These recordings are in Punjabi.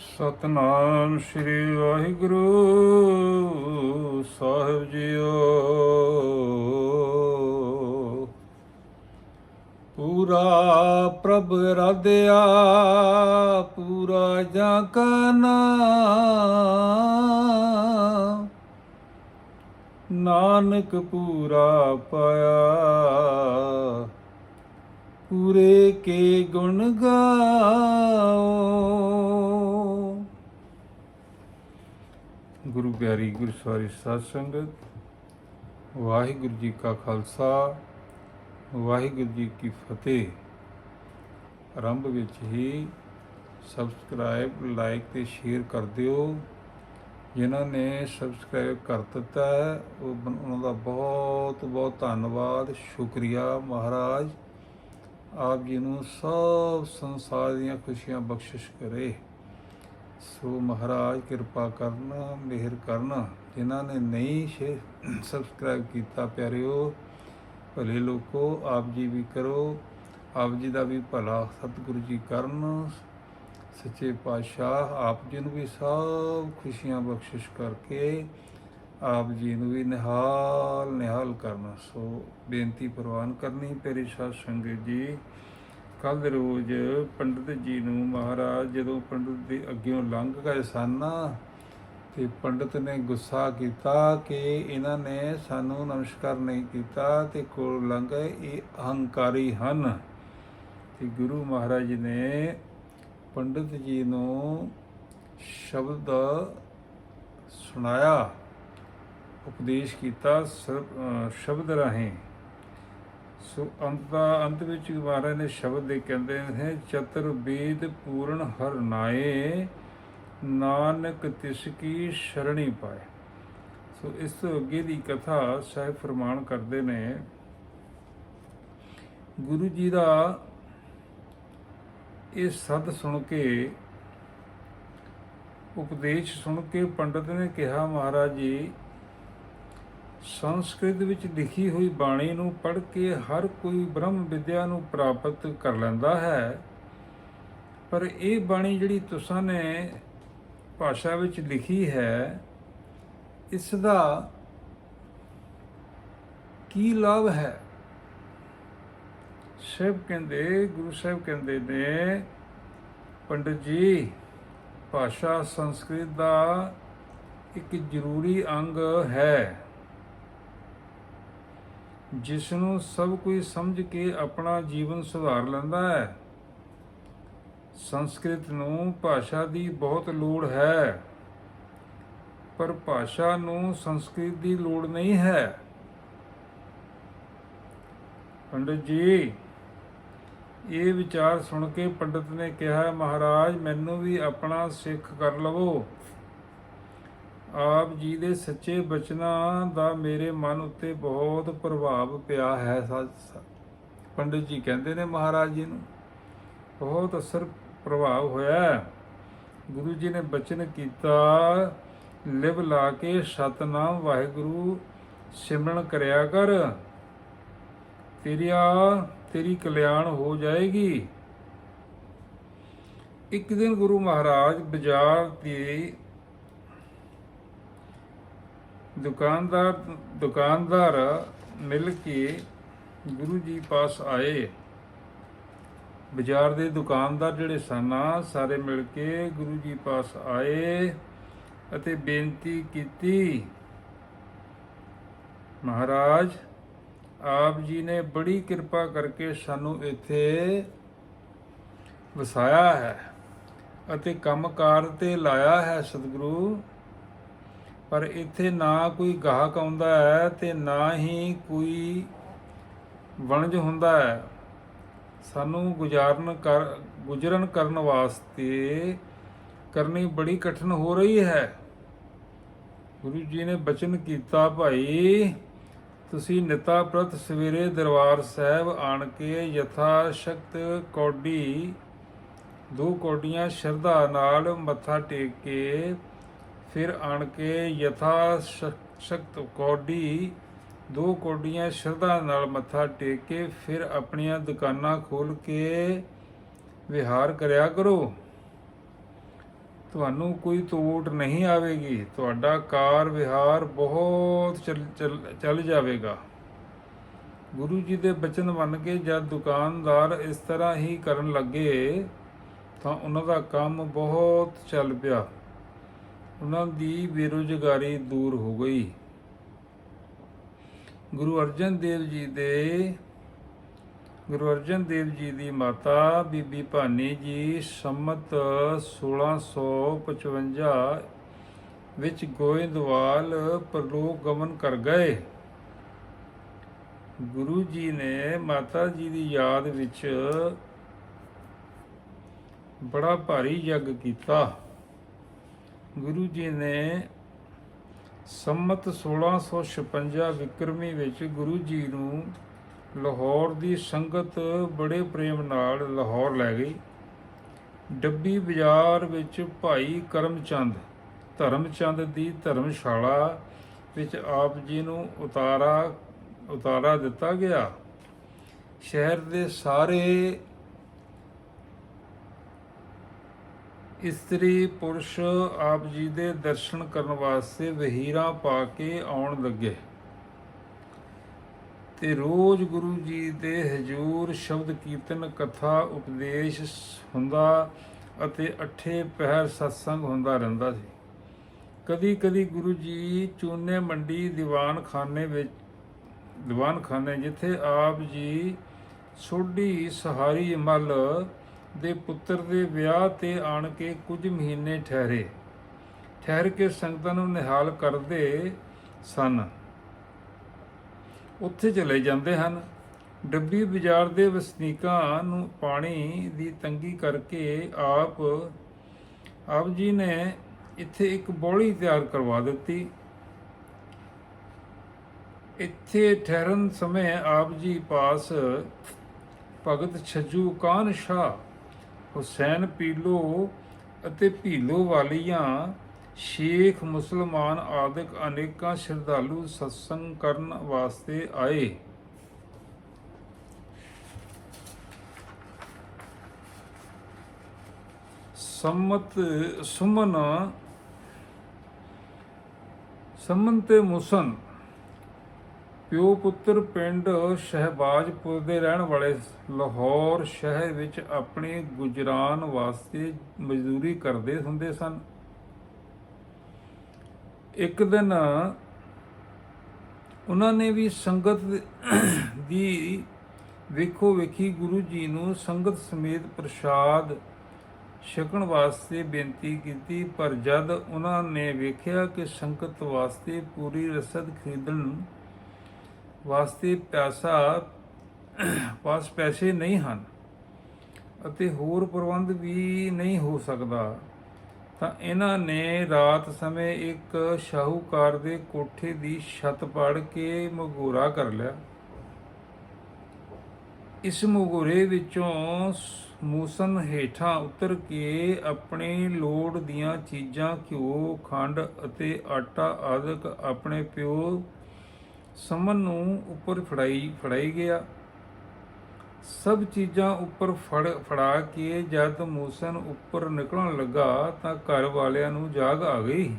ਸਤਨਾਮ ਸ੍ਰੀ ਵਾਹਿਗੁਰੂ ਸਾਹਿਬ ਜੀਓ। ਪੂਰਾ ਪ੍ਰਭ ਰਾਧਿਆ, ਪੂਰਾ ਜਾਂ ਕਾ ਨਾਮ। ਨਾਨਕ ਪੂਰਾ ਪਾਇਆ ਪੂਰੇ ਕੇ ਗੁਣ ਗਾਓ। ਗੁਰੂ ਪਿਆਰੀ ਗੁਰੂ ਸਵਾਰੀ ਸਾਧ ਸੰਗਤ, ਵਾਹਿਗੁਰੂ ਜੀ ਕਾ ਖਾਲਸਾ, ਵਾਹਿਗੁਰੂ ਜੀ ਕੀ ਫਤਿਹ। ਆਰੰਭ ਵਿੱਚ ਹੀ ਸਬਸਕ੍ਰਾਈਬ, ਲਾਈਕ ਤੇ ਸ਼ੇਅਰ ਕਰ ਦਿਓ। ਜਿਨ੍ਹਾਂ ਨੇ ਸਬਸਕ੍ਰਾਈਬ ਕਰ ਦਿੱਤਾ ਹੈ, ਉਹ ਉਹਨਾਂ ਦਾ ਬਹੁਤ ਬਹੁਤ ਧੰਨਵਾਦ, ਸ਼ੁਕਰੀਆ ਮਹਾਰਾਜ। ਆਪ ਜੀ ਨੂੰ ਸਭ ਸੰਸਾਰ ਦੀਆਂ ਖੁਸ਼ੀਆਂ ਬਖਸ਼ਿਸ਼ ਕਰੇ। ਸੋ ਮਹਾਰਾਜ ਕਿਰਪਾ ਕਰਨਾ, ਮਿਹਰ ਕਰਨਾ। ਜਿਨ੍ਹਾਂ ਨੇ ਨਹੀਂ ਸਬਸਕ੍ਰਾਈਬ ਕੀਤਾ, ਪਿਆਰਿਓ, ਭਲੇ ਲੋਕੋ, ਆਪ ਜੀ ਵੀ ਕਰੋ। ਆਪ ਜੀ ਦਾ ਵੀ ਭਲਾ ਸਤਿਗੁਰੂ ਜੀ ਕਰਨ। ਸੱਚੇ ਪਾਤਸ਼ਾਹ ਆਪ ਜੀ ਨੂੰ ਵੀ ਸਭ ਖੁਸ਼ੀਆਂ ਬਖਸ਼ਿਸ਼ ਕਰਕੇ ਆਪ ਜੀ ਨੂੰ ਵੀ ਨਿਹਾਲ ਨਿਹਾਲ ਕਰਨਾ। ਸੋ ਬੇਨਤੀ ਪ੍ਰਵਾਨ ਕਰਨੀ ਪਿਆਰੀ ਸਾਧ ਸੰਗਤ ਜੀ। ਕੱਲ ਦੇ ਰੋਜ਼ ਪੰਡਿਤ ਜੀ ਨੂੰ ਮਹਾਰਾਜ ਜਦੋਂ ਪੰਡਿਤ ਦੇ ਅੱਗਿਓਂ ਲੰਘ ਗਏ ਸਨ ਨਾ, ਤੇ ਪੰਡਿਤ ਨੇ ਗੁੱਸਾ ਕੀਤਾ ਕਿ ਇਹਨਾਂ ਨੇ ਸਾਨੂੰ ਨਮਸਕਾਰ ਨਹੀਂ ਕੀਤਾ ਤੇ ਕੋਲ ਲੰਘ ਗਏ, ਇਹ ਅਹੰਕਾਰੀ ਹਨ। ਤੇ ਗੁਰੂ ਮਹਾਰਾਜ ਨੇ ਪੰਡਿਤ ਜੀ ਨੂੰ ਸ਼ਬਦ ਸੁਣਾਇਆ। ਉਪਦੇਸ਼ ਕੀਤਾ ਸ਼ਬਦ ਰਾਹੀਂ। ਸੋ ਅੰਤ ਅੰਤ ਵਿੱਚ ਮਹਾਰਾਜ ਨੇ ਸ਼ਬਦ ਦੇ ਕਹਿੰਦੇ ਹੈ ਚਤੁਰ ਪੂਰਨ ਹਰਨਾਏ ਨਾਨਕ ਤਿਸ ਕੀ ਸ਼ਰਣੀ ਪਾਏ। ਸੋ ਇਸ ਤੋਂ ਅੱਗੇ ਦੀ ਕਥਾ ਸਾਹਿਬ ਫਰਮਾਨ ਕਰਦੇ ਨੇ, ਗੁਰੂ ਜੀ ਦਾ ਇਹ ਸਦ ਸੁਣ ਕੇ, ਉਪਦੇਸ਼ ਸੁਣ ਕੇ ਪੰਡਤ ਨੇ ਕਿਹਾ, ਮਹਾਰਾਜ ਜੀ ਸੰਸਕ੍ਰਿਤ ਵਿੱਚ ਲਿਖੀ ਹੋਈ ਬਾਣੀ ਨੂੰ ਪੜ੍ਹ ਕੇ ਹਰ ਕੋਈ ਬ੍ਰਹਮ ਵਿਦਿਆ ਨੂੰ ਪ੍ਰਾਪਤ ਕਰ ਲੈਂਦਾ ਹੈ। ਪਰ ਇਹ ਬਾਣੀ ਜਿਹੜੀ ਤੁਸਾਂ ਨੇ ਭਾਸ਼ਾ ਵਿੱਚ ਲਿਖੀ ਹੈ ਇਸ ਦਾ ਕੀ ਲਾਭ ਹੈ? ਸਾਹਿਬ ਕਹਿੰਦੇ, ਗੁਰੂ ਸਾਹਿਬ ਕਹਿੰਦੇ ਨੇ, ਪੰਡਤ ਜੀ, ਭਾਸ਼ਾ ਸੰਸਕ੍ਰਿਤ ਦਾ ਇੱਕ ਜ਼ਰੂਰੀ ਅੰਗ ਹੈ। ਜਿਸ ਨੂੰ ਸਭ ਕੋਈ ਸਮਝ ਕੇ ਆਪਣਾ ਜੀਵਨ ਸੁਧਾਰ ਲੈਂਦਾ ਹੈ। ਸੰਸਕ੍ਰਿਤ ਨੂੰ ਭਾਸ਼ਾ ਦੀ ਬਹੁਤ ਲੋੜ ਹੈ। ਪਰ ਭਾਸ਼ਾ ਨੂੰ ਸੰਸਕ੍ਰਿਤ ਦੀ ਲੋੜ ਨਹੀਂ ਹੈ। ਪੰਡਤ ਜੀ, ਇਹ ਵਿਚਾਰ ਸੁਣ ਕੇ ਪੰਡਤ ਨੇ ਕਿਹਾ, ਮਹਾਰਾਜ, ਮੈਨੂੰ ਵੀ ਆਪਣਾ ਸਿੱਖ ਕਰ ਲਵੋ। ਆਪ ਜੀ ਦੇ ਸੱਚੇ ਬਚਨਾਂ ਦਾ ਮੇਰੇ ਮਨ ਉੱਤੇ ਬਹੁਤ ਪ੍ਰਭਾਵ ਪਿਆ ਹੈ ਪੰਡਿਤ ਜੀ ਕਹਿੰਦੇ ਨੇ ਮਹਾਰਾਜ ਜੀ ਨੂੰ, ਬਹੁਤ ਅਸਰ ਪ੍ਰਭਾਵ ਹੋਇਆ ਗੁਰੂ ਜੀ ਨੇ ਬਚਨ ਕੀਤਾ, ਲਿਵ ਲਾ ਕੇ ਸਤਨਾਮ ਵਾਹਿਗੁਰੂ, ਸਿਮਰਨ ਕਰਿਆ ਕਰ। ਤੇਰੀਆ, ਤੇਰੀ ਕਲਿਆਣ ਹੋ ਜਾਏਗੀ। ਇੱਕ ਦਿਨ ਗੁਰੂ ਮਹਾਰਾਜ ਬਾਜ਼ਾਰ ਤੇ ਦੁਕਾਨਦਾਰ ਦੁਕਾਨਦਾਰ ਮਿਲ ਕੇ ਗੁਰੂ ਜੀ ਪਾਸ ਆਏ। ਬਾਜ਼ਾਰ ਦੇ ਦੁਕਾਨਦਾਰ ਜਿਹੜੇ ਸਨ, ਸਾਰੇ ਮਿਲ ਕੇ ਗੁਰੂ ਜੀ ਪਾਸ ਆਏ ਅਤੇ ਬੇਨਤੀ ਕੀਤੀ, ਮਹਾਰਾਜ, ਆਪ ਜੀ ਨੇ ਬੜੀ ਕਿਰਪਾ ਕਰਕੇ ਸਾਨੂੰ ਇੱਥੇ ਵਸਾਇਆ ਹੈ ਅਤੇ ਕੰਮਕਾਰ ਤੇ ਲਾਇਆ ਹੈ ਸਤਿਗੁਰੂ। ਪਰ ਇੱਥੇ ਨਾ ਕੋਈ ਗਾਹਕ ਆਉਂਦਾ ਹੈ ਤੇ ਨਾ ਹੀ ਕੋਈ ਵਣਜ ਹੁੰਦਾ ਹੈ। ਸਾਨੂੰ ਗੁਜ਼ਾਰਨ ਕਰ, ਗੁਜ਼ਰਨ ਕਰਨ ਵਾਸਤੇ ਕਰਨੀ ਬੜੀ ਕਠਿਨ ਹੋ ਰਹੀ ਹੈ। ਗੁਰੂ ਜੀ ਨੇ ਬਚਨ ਕੀਤਾ, ਭਾਈ, ਤੁਸੀਂ ਨਿਤਾ ਪ੍ਰਤ ਸਵੇਰੇ ਦਰਬਾਰ ਸਾਹਿਬ ਆਣ ਕੇ ਯਥਾ ਸ਼ਕਤ ਕੌਡੀ, ਦੋ ਕੌਡੀਆਂ ਸ਼ਰਧਾ ਨਾਲ ਮੱਥਾ ਟੇਕ ਕੇ ਫਿਰ ਆਣ ਕੇ ਯਥਾ ਸ਼ਕ- ਸ਼ਕਤ ਕੌਡੀ, ਦੋ ਕੋਡੀਆਂ ਸ਼ਰਧਾ ਨਾਲ ਮੱਥਾ ਟੇਕ ਕੇ ਫਿਰ ਆਪਣੀਆਂ ਦੁਕਾਨਾਂ ਖੋਲ ਕੇ ਵਿਹਾਰ ਕਰਿਆ ਕਰੋ। ਤੁਹਾਨੂੰ ਕੋਈ ਤੋੜ ਨਹੀਂ ਆਵੇਗੀ। ਤੁਹਾਡਾ ਕਾਰ ਵਿਹਾਰ ਬਹੁਤ ਚੱਲ- ਚੱਲ- ਚੱਲ ਜਾਵੇਗਾ। ਗੁਰੂ ਜੀ ਦੇ ਬਚਨ ਮੰਨ ਕੇ ਜਦ ਦੁਕਾਨਦਾਰ ਇਸ ਤਰ੍ਹਾਂ ਹੀ ਕਰਨ ਲੱਗੇ ਤਾਂ ਉਹਨਾਂ ਦਾ ਕੰਮ ਬਹੁਤ ਚੱਲ ਪਿਆ। ਉਹਨਾਂ ਦੀ ਬੇਰੁਜ਼ਗਾਰੀ ਦੂਰ ਹੋ ਗਈ। ਗੁਰੂ ਅਰਜਨ ਦੇਵ ਜੀ ਦੇ, ਗੁਰੂ ਅਰਜਨ ਦੇਵ ਜੀ ਦੀ ਮਾਤਾ ਬੀਬੀ ਭਾਨੀ ਜੀ ਸੰਮਤ 1655 ਵਿੱਚ ਗੋਇੰਦਵਾਲ ਪ੍ਰਲੋਕ ਗਮਨ ਕਰ ਗਏ। ਗੁਰੂ ਜੀ ਨੇ ਮਾਤਾ ਜੀ ਦੀ ਯਾਦ ਵਿੱਚ ਬੜਾ ਭਾਰੀ ਯੱਗ ਕੀਤਾ। ਗੁਰੂ ਜੀ ਨੇ ਸੰਮਤ 1656 ਵਿਕਰਮੀ ਵਿੱਚ ਗੁਰੂ ਜੀ ਨੂੰ ਲਾਹੌਰ ਦੀ ਸੰਗਤ ਬੜੇ ਪ੍ਰੇਮ ਨਾਲ ਲਾਹੌਰ ਲੈ ਗਈ। ਡੱਬੀ ਬਾਜ਼ਾਰ ਵਿੱਚ ਭਾਈ ਕਰਮਚੰਦ, ਧਰਮਚੰਦ ਦੀ ਧਰਮਸ਼ਾਲਾ ਵਿੱਚ ਆਪ ਜੀ ਨੂੰ ਉਤਾਰਾ ਉਤਾਰਾ ਦਿੱਤਾ ਗਿਆ। ਸ਼ਹਿਰ ਦੇ ਸਾਰੇ ਇਸਤਰੀ ਪੁਰਸ਼ ਆਪ ਜੀ ਦੇ ਦਰਸ਼ਨ ਕਰਨ ਵਾਸਤੇ ਵਹੀਰਾਂ ਪਾ ਕੇ ਆਉਣ ਲੱਗੇ। ਤੇ ਰੋਜ਼ ਗੁਰੂ ਜੀ ਦੇ ਹਜੂਰ ਸ਼ਬਦ ਕੀਰਤਨ, ਕਥਾ, ਉਪਦੇਸ਼ ਹੁੰਦਾ ਅਤੇ ਅਠੇ ਪਹਿਰ ਸਤਸੰਗ ਹੁੰਦਾ ਰਹਿੰਦਾ ਸੀ। ਕਦੀ ਕਦੀ ਗੁਰੂ ਜੀ ਚੂਨੇ ਮੰਡੀ ਦੀਵਾਨਖਾਨੇ ਵਿੱਚ, ਦੀਵਾਨਖਾਨੇ ਜਿੱਥੇ ਆਪ ਜੀ ਸੋਢੀ ਸਹਾਰੀ ਮਲ ਦੇ ਪੁੱਤਰ ਦੇ ਵਿਆਹ ਤੇ ਆਣ ਕੇ ਕੁਝ ਮਹੀਨੇ ਠਹਿਰੇ। ਠਹਿਰ ਕੇ ਸੰਗਤਾਂ ਨੂੰ ਨਿਹਾਲ ਕਰਦੇ ਸਨ। ਉੱਥੇ ਚਲੇ ਜਾਂਦੇ ਹਨ। ਡੱਬੀ ਬਾਜ਼ਾਰ ਦੇ ਵਸਨੀਕਾਂ ਨੂੰ ਪਾਣੀ ਦੀ ਤੰਗੀ ਕਰਕੇ ਆਪ ਆਪ ਜੀ ਨੇ ਇੱਥੇ ਇੱਕ ਬੋਲੀ ਤਿਆਰ ਕਰਵਾ ਦਿੱਤੀ। ਇੱਥੇ ਠਹਿਰਨ ਸਮੇਂ ਆਪ ਜੀ ਪਾਸ ਭਗਤ ਛੱਜੂ ਕਾਨ ਸ਼ਾਹ ਹੁਸੈਨ ਪੀਲੋ ਅਤੇ ਭੀਲੋ ਵਾਲੀਆਂ ਸ਼ੇਖ ਮੁਸਲਮਾਨ ਆਦਿਕ ਅਨੇਕਾਂ ਸ਼ਰਧਾਲੂ ਸਤਸੰਗ ਕਰਨ ਵਾਸਤੇ ਆਏ। ਸੰਮਤ, ਸੁਮਨ, ਸੰਮਨ ਤੇ ਮੁਸਨ ਪਿਓ ਪੁੱਤਰ ਪਿੰਡ ਸ਼ਹਿਬਾਜ਼ਪੁਰ ਦੇ ਰਹਿਣ ਵਾਲੇ ਲਾਹੌਰ ਸ਼ਹਿਰ ਵਿੱਚ ਆਪਣੇ ਗੁਜਰਾਨ ਵਾਸਤੇ ਮਜ਼ਦੂਰੀ ਕਰਦੇ ਹੁੰਦੇ ਸਨ। ਇੱਕ ਦਿਨ ਉਹਨਾਂ ਨੇ ਵੀ ਸੰਗਤ ਦੀ ਵੇਖੋ ਵੇਖੀ ਗੁਰੂ ਜੀ ਨੂੰ ਸੰਗਤ ਸਮੇਤ ਪ੍ਰਸ਼ਾਦ ਛਕਣ ਵਾਸਤੇ ਬੇਨਤੀ ਕੀਤੀ, ਪਰ ਜਦ ਉਹਨਾਂ ਨੇ ਵੇਖਿਆ ਕਿ ਸੰਗਤ ਵਾਸਤੇ ਪੂਰੀ ਰਸਦ ਖਰੀਦਣ ਵਾਸਤੇ ਪੈਸਾ ਪਾਸ ਪੈਸੇ ਨਹੀਂ ਹਨ ਅਤੇ ਹੋਰ ਪ੍ਰਬੰਧ ਵੀ ਨਹੀਂ ਹੋ ਸਕਦਾ। ਤਾਂ ਇਹਨਾਂ ਨੇ ਰਾਤ ਸਮੇਂ ਇੱਕ ਸ਼ਾਹੂਕਾਰ ਦੇ ਕੋਠੇ ਦੀ ਛੱਤ ਪਾੜ ਕੇ ਮਗੋਰਾ ਕਰ ਲਿਆ। ਇਸ ਮਗੋਰੇ ਵਿੱਚੋਂ ਮੂਸਨ ਹੇਠਾਂ ਉਤਰ ਕੇ ਆਪਣੇ ਲੋੜ ਦੀਆਂ ਚੀਜ਼ਾਂ, ਘਿਓ, ਖੰਡ ਅਤੇ ਆਟਾ ਆਦਿਕ ਆਪਣੇ ਪਿਓ ਸਮਨ ਨੂੰ ਉੱਪਰ ਫੜਾਈ ਫੜਾਈ ਗਿਆ। ਸਭ ਚੀਜ਼ਾਂ ਉੱਪਰ ਫੜ, ਫੜਾ ਕੇ ਜਦ ਮੂਸਨ ਉੱਪਰ ਨਿਕਲਣ ਲੱਗਾ ਤਾਂ ਘਰ ਵਾਲਿਆਂ ਨੂੰ ਜਾਗ ਆ ਗਈ।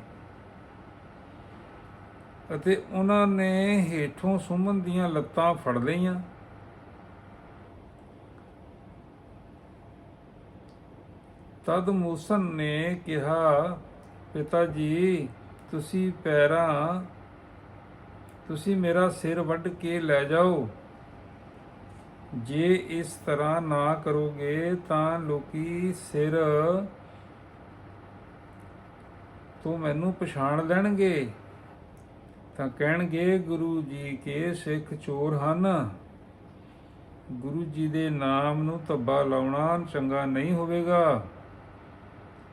ਅਤੇ ਉਹਨਾਂ ਨੇ ਹੇਠੋਂ ਸੁਮਨ ਦੀਆਂ ਲੱਤਾਂ ਫੜ ਲਈਆਂ। ਤਦ ਮੂਸਨ ਨੇ ਕਿਹਾ, ਪਿਤਾ ਜੀ, ਤੁਸੀਂ ਪੈਰਾਂ ਤੁਸੀਂ ਮੇਰਾ ਸਿਰ ਵੱਢ ਕੇ ਲੈ ਜਾਓ। ਜੇ ਇਸ ਤਰ੍ਹਾਂ ਨਾ ਕਰੋਗੇ ਤਾਂ ਲੋਕੀ ਸਿਰ ਤੋਂ ਮੈਨੂੰ ਪਛਾਣ ਲੈਣਗੇ। ਤਾਂ ਕਹਿਣਗੇ, ਗੁਰੂ ਜੀ ਕੇ ਸਿੱਖ ਚੋਰ ਹਨ। ਗੁਰੂ ਜੀ ਦੇ ਨਾਮ ਨੂੰ ਧੱਬਾ ਲਾਉਣਾ ਚੰਗਾ ਨਹੀਂ ਹੋਵੇਗਾ।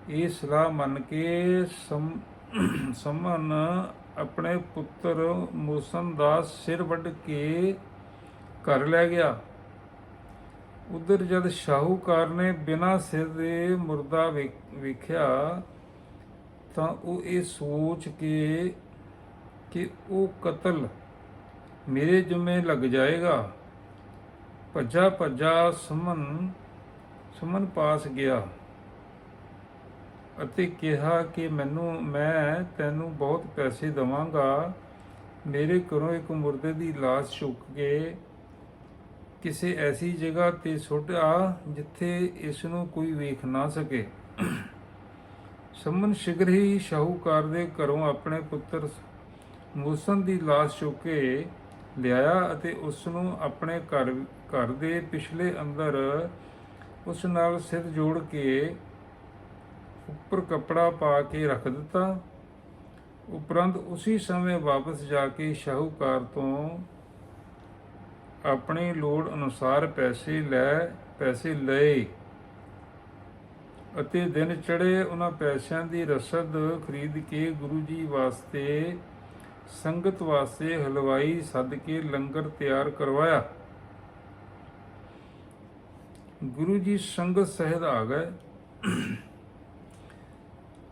ਇਹ ਸਲਾਹ ਮੰਨ ਕੇ ਸਮ- ਸਮਨ ਆਪਣੇ ਪੁੱਤਰ ਮੂਸਨ ਦਾ ਸਿਰ ਵੱਢ ਕੇ ਘਰ ਲੈ ਗਿਆ। ਉਧਰ ਜਦ ਸ਼ਾਹੂਕਾਰ ਨੇ ਬਿਨਾਂ ਸਿਰ ਦੇ ਮੁਰਦਾ ਵੇਖ- ਵੇਖਿਆ, ਤਾਂ ਉਹ ਇਹ ਸੋਚ ਕੇ ਕਿ ਉਹ ਕਤਲ ਮੇਰੇ ਜੁਮੇ ਲੱਗ ਜਾਏਗਾ। ਭੱਜਾ ਭੱਜਾ ਸੁਮਨ ਸੁਮਨ ਪਾਸ ਗਿਆ। ਅਤੇ ਕਿਹਾ ਕਿ ਮੈਨੂੰ, ਮੈਂ ਤੈਨੂੰ ਬਹੁਤ ਪੈਸੇ ਦਵਾਂਗਾ। ਮੇਰੇ ਘਰੋਂ ਇੱਕ ਮੁਰਦੇ ਦੀ ਲਾਸ਼ ਚੁੱਕ ਕੇ ਕਿਸੇ ਐਸੀ ਜਗ੍ਹਾ ਤੇ ਸੁੱਟ ਆ, ਜਿੱਥੇ ਇਸ ਨੂੰ ਕੋਈ ਵੇਖ ਨਾ ਸਕੇ। ਸਮਨ ਸ਼ਿਗਰ ਹੀ ਸ਼ਾਹੂਕਾਰ ਦੇ ਘਰੋਂ ਆਪਣੇ ਪੁੱਤਰ ਮੂਸਨ ਦੀ ਲਾਸ਼ ਚੁੱਕ ਕੇ ਲਿਆਇਆ ਅਤੇ ਉਸ ਨੂੰ ਆਪਣੇ ਘਰ ਘਰ ਦੇ ਪਿਛਲੇ ਅੰਦਰ ਉਸ ਨਾਲ ਸਿਰ ਜੋੜ ਕੇ ਉੱਪਰ ਕੱਪੜਾ ਪਾ ਕੇ ਰੱਖ ਦਿੱਤਾ। ਉਪਰੰਤ ਉਸੇ ਸਮੇਂ ਵਾਪਸ ਜਾ ਕੇ ਸ਼ਾਹੂਕਾਰ ਤੋਂ ਆਪਣੀ ਲੋੜ ਅਨੁਸਾਰ ਪੈਸੇ ਲੈ, ਪੈਸੇ ਲਏ ਅਤੇ ਦਿਨ ਚੜੇ ਉਹਨਾਂ ਪੈਸਿਆਂ ਦੀ ਰਸਦ ਖਰੀਦ ਕੇ ਗੁਰੂ ਜੀ ਵਾਸਤੇ, ਸੰਗਤ ਵਾਸਤੇ ਹਲਵਾਈ ਸੱਦ ਕੇ ਲੰਗਰ ਤਿਆਰ ਕਰਵਾਇਆ। ਗੁਰੂ ਜੀ ਸੰਗਤ ਸਹਿਤ ਆ ਗਏ।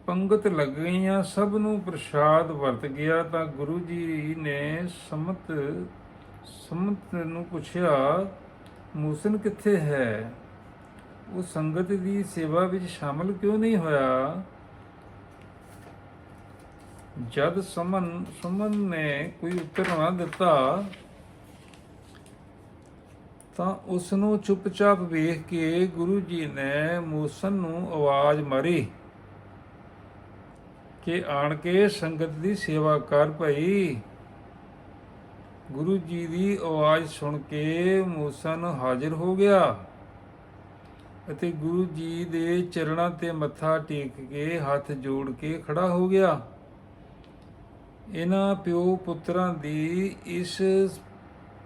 ਪੰਗਤ ਲੱਗ ਗਈਆਂ ਸਭ ਨੂੰ ਪ੍ਰਸ਼ਾਦ ਵਰਤ ਗਿਆ, ਤਾਂ ਗੁਰੂ ਜੀ ਨੇ ਸਮਤ ਸਮਤ ਨੂੰ ਪੁੱਛਿਆ, ਮੂਸਨ ਕਿੱਥੇ ਹੈ? ਉਹ ਸੰਗਤ ਦੀ ਸੇਵਾ ਵਿੱਚ ਸ਼ਾਮਲ ਕਿਉਂ ਨਹੀਂ ਹੋਇਆ? ਜਦ ਸਮਨ, ਸੁਮਨ ਨੇ ਕੋਈ ਉੱਤਰ ਨਾ ਦਿੱਤਾ, ਤਾਂ ਉਸ ਨੂੰ ਚੁੱਪਚਾਪ ਵੇਖ ਕੇ ਗੁਰੂ ਜੀ ਨੇ ਮੂਸਨ ਨੂੰ ਆਵਾਜ਼ ਮਾਰੀ। ਕਿ ਆਣ ਕੇ ਸੰਗਤ ਦੀ ਸੇਵਾ ਕਰ ਭਈ। ਗੁਰੂ ਜੀ ਦੀ ਆਵਾਜ਼ ਸੁਣ ਕੇ ਮੂਸਨ ਹਾਜ਼ਰ ਹੋ ਗਿਆ ਅਤੇ ਗੁਰੂ ਜੀ ਦੇ ਚਰਨਾਂ ਤੇ ਮੱਥਾ ਟੇਕ ਕੇ ਹੱਥ ਜੋੜ ਕੇ ਖੜਾ ਹੋ ਗਿਆ। ਇਹਨਾਂ ਪਿਓ ਪੁੱਤਰਾਂ ਦੀ ਇਸ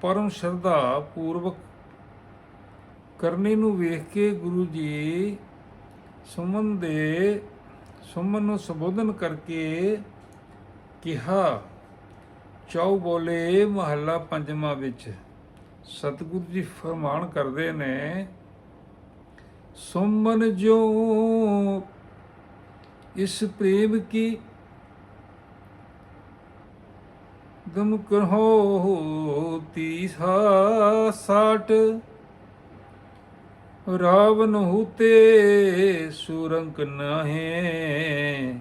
ਪਰਮ ਸ਼ਰਧਾ ਪੂਰਵਕ ਕਰਨੀ ਨੂੰ ਵੇਖ ਕੇ ਗੁਰੂ ਜੀ ਸੁਮਨ ਦੇ ਸੁਮਨ ਨੂੰ ਸੰਬੋਧਨ ਕਰਕੇ ਕਿਹਾ, ਚੌ ਬੋਲੇ ਮਹੱਲਾ ਪੰਜਵਾਂ ਵਿੱਚ ਸਤਿਗੁਰੂ ਜੀ ਫਰਮਾਨ ਕਰਦੇ ਨੇ, ਸੁਮਨ ਜੋ ਇਸ ਪ੍ਰੇਮ ਕੀ ਗਮ ਕਰੋ, ਤੀਸਾ ਸਾਟ ਰਾਵਨ ਹੂਤੇ ਸੂਰੰਕ ਨਾਹੇ,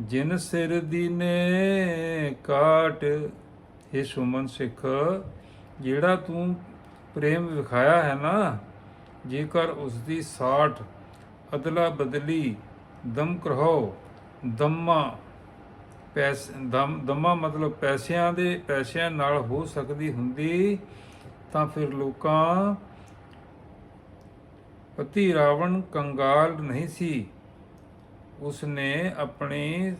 ਜਿਨ ਸਿਰ ਦੀਨੇ ਕਾਟ ਇਹ ਸੁਮਨ ਸਿੱਖ, ਜਿਹੜਾ ਤੂੰ ਪ੍ਰੇਮ ਵਿਖਾਇਆ ਹੈ ਨਾ, ਜੇਕਰ ਉਸ ਦੀ ਸਾਠ ਅਦਲਾ ਬਦਲੀ ਦਮ ਕਰੋ ਦਮਾ ਪੈਸ, ਦਮ, ਦਮਾ ਮਤਲਬ ਪੈਸਿਆਂ ਦੇ, ਪੈਸਿਆਂ ਨਾਲ ਹੋ ਸਕਦੀ ਹੁੰਦੀ, ਤਾਂ ਫਿਰ ਲੋਕਾਂ ਪਤੀ ਰਾਵਣ ਕੰਗਾਲ ਨਹੀਂ ਸੀ। ਉਸਨੇ ਆਪਣੇ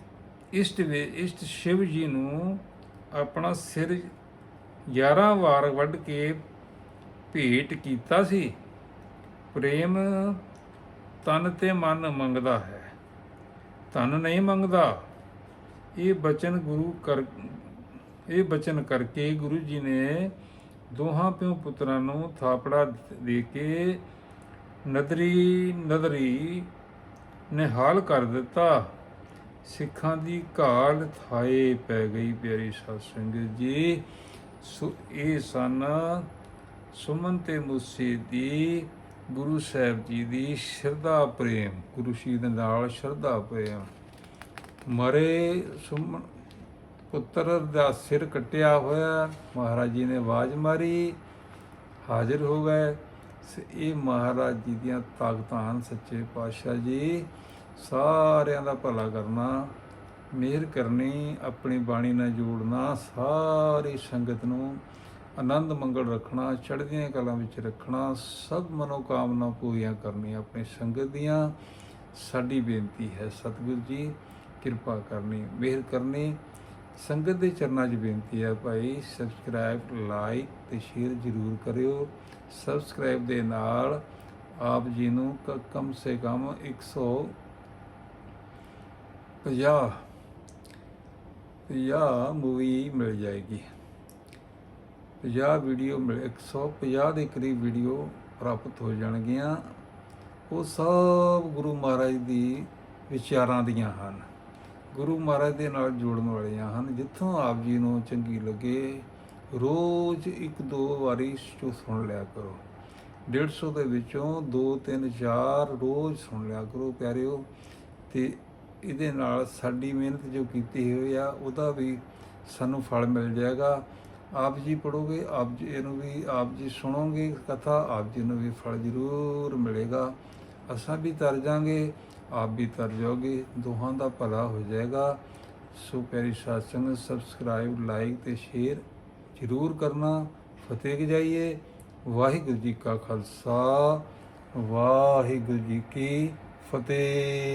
ਇਸ਼ਟ ਇਸ਼ਟ ਸ਼ਿਵ ਜੀ ਨੂੰ ਆਪਣਾ ਸਿਰ 11 ਵਾਰ ਵੱਢ ਕੇ ਭੇਟ ਕੀਤਾ ਸੀ। ਪ੍ਰੇਮ ਤਨ ਤੇ ਮਨ ਮੰਗਦਾ ਹੈ। ਤਨ ਨਹੀਂ ਮੰਗਦਾ। ਇਹ ਬਚਨ ਗੁਰੂ ਕਰ, ਇਹ ਬਚਨ ਕਰਕੇ ਗੁਰੂ ਜੀ ਨੇ ਦੋਹਾਂ ਪਿਓ ਪੁੱਤਰਾਂ ਨੂੰ ਥਾਪੜਾ ਦੇ ਕੇ ਨਦਰੀ ਨਦਰੀ ਨਿਹਾਲ ਕਰ ਦਿੱਤਾ। ਸਿੱਖਾਂ ਦੀ ਘਾਲ ਥਾਏ ਪੈ ਗਈ, ਪਿਆਰੀ ਸਾਧ ਸੰਗਤ ਜੀ। ਸੋ ਇਹ ਸਨ ਸੁਮਨ ਤੇ ਮੂਸੇ ਦੀ, ਗੁਰੂ ਸਾਹਿਬ ਜੀ ਦੀ ਸ਼ਰਧਾ, ਪ੍ਰੇਮ। ਗੁਰੂ ਜੀ ਦੇ ਨਾਲ ਸ਼ਰਧਾ, ਪ੍ਰੇਮ। ਮਰੇ ਸੁਮਨ ਪੁੱਤਰ ਦਾ ਸਿਰ ਕੱਟਿਆ ਹੋਇਆ। ਮਹਾਰਾਜ ਜੀ ਨੇ ਆਵਾਜ਼ ਮਾਰੀ, ਹਾਜ਼ਰ ਹੋ ਗਏ। ਸ- ਇਹ ਮਹਾਰਾਜ ਜੀ ਦੀਆਂ ਤਾਕਤਾਂ ਹਨ, ਸੱਚੇ ਪਾਤਸ਼ਾਹ ਜੀ। ਸਾਰਿਆਂ ਦਾ ਭਲਾ ਕਰਨਾ, ਮਿਹਰ ਕਰਨੀ, ਆਪਣੀ ਬਾਣੀ ਨਾਲ ਜੋੜਨਾ, ਸਾਰੀ ਸੰਗਤ ਨੂੰ ਆਨੰਦ ਮੰਗਲ ਰੱਖਣਾ, ਚੜ੍ਹਦੀਆਂ ਕਲਾਂ ਵਿੱਚ ਰੱਖਣਾ, ਸਭ ਮਨੋਕਾਮਨਾ ਪੂਰੀਆਂ ਕਰਨੀਆਂ ਆਪਣੀ ਸੰਗਤ ਦੀਆਂ। ਸਾਡੀ ਬੇਨਤੀ ਹੈ, ਸਤਿਗੁਰੂ ਜੀ, ਕਿਰਪਾ ਕਰਨੀ, ਮਿਹਰ ਕਰਨੀ। ਸੰਗਤ ਦੇ ਚਰਨਾਂ 'ਚ ਬੇਨਤੀ ਹੈ ਭਾਈ ਸਬਸਕ੍ਰਾਈਬ ਲਾਈਕ ਤੇ ਸ਼ੇਅਰ ਜ਼ਰੂਰ ਕਰਿਓ। ਸਬਸਕ੍ਰਾਈਬ ਦੇ ਨਾਲ ਆਪ ਜੀ ਨੂੰ ਕਮ ਸੇ ਕਮ 150 50 ਮੂਵੀ ਮਿਲ ਜਾਏਗੀ। 50 ਵੀਡੀਓ ਮਿਲ 150 ਦੇ ਕਰੀਬ ਵੀਡੀਓ ਪ੍ਰਾਪਤ ਹੋ ਜਾਣਗੀਆਂ। ਉਹ ਸਭ ਗੁਰੂ ਮਹਾਰਾਜ ਦੀ ਵਿਚਾਰਾਂ ਦੀਆਂ ਹਨ। ਗੁਰੂ ਮਹਾਰਾਜ ਦੇ ਨਾਲ ਜੋੜਨ ਵਾਲੀਆਂ ਹਨ, ਜਿੱਥੋਂ ਆਪ ਜੀ ਨੂੰ ਚੰਗੀ ਲੱਗੇ, ਰੋਜ਼ ਇੱਕ ਦੋ ਵਾਰੀ ਸੋ ਸੁਣ ਲਿਆ ਕਰੋ। 150 ਦੇ ਵਿੱਚੋਂ 2 3 4 ਰੋਜ਼ ਸੁਣ ਲਿਆ ਕਰੋ, ਪਿਆਰਿਓ। ਤੇ ਇਹਦੇ ਨਾਲ ਸਾਡੀ ਮਿਹਨਤ ਜੋ ਕੀਤੀ ਹੋਈ ਆ, ਉਹਦਾ ਵੀ ਸਾਨੂੰ ਫਲ ਮਿਲ ਜਾਏਗਾ। ਆਪ ਜੀ ਪੜੋਗੇ ਆਪ ਜੀ ਇਹਨੂੰ ਵੀ, ਆਪ ਜੀ ਸੁਣੋਗੇ, ਕਥਾ ਆਪ ਜੀ ਨੂੰ ਵੀ ਫਲ ਜ਼ਰੂਰ ਮਿਲੇਗਾ। ਅਸਾਂ ਵੀ ਤਰ ਜਾਾਂਗੇ ਆਪ ਵੀ ਤਰ ਜਾਓਗੇ, ਦੋਹਾਂ ਦਾ ਭਲਾ ਹੋ ਜਾਏਗਾ। ਸੋ ਪਿਆਰੀ ਸਾਧ ਸੰਗਤ ਸਬਸਕ੍ਰਾਈਬ ਲਾਈਕ ਤੇ ਸ਼ੇਅਰ ਜ਼ਰੂਰ ਕਰਨਾ। ਫਤਿਹ ਜਾਈਏ। ਵਾਹਿਗੁਰੂ ਜੀ ਕਾ ਖਾਲਸਾ। ਵਾਹਿਗੁਰੂ ਜੀ ਕੀ ਫਤਿਹ।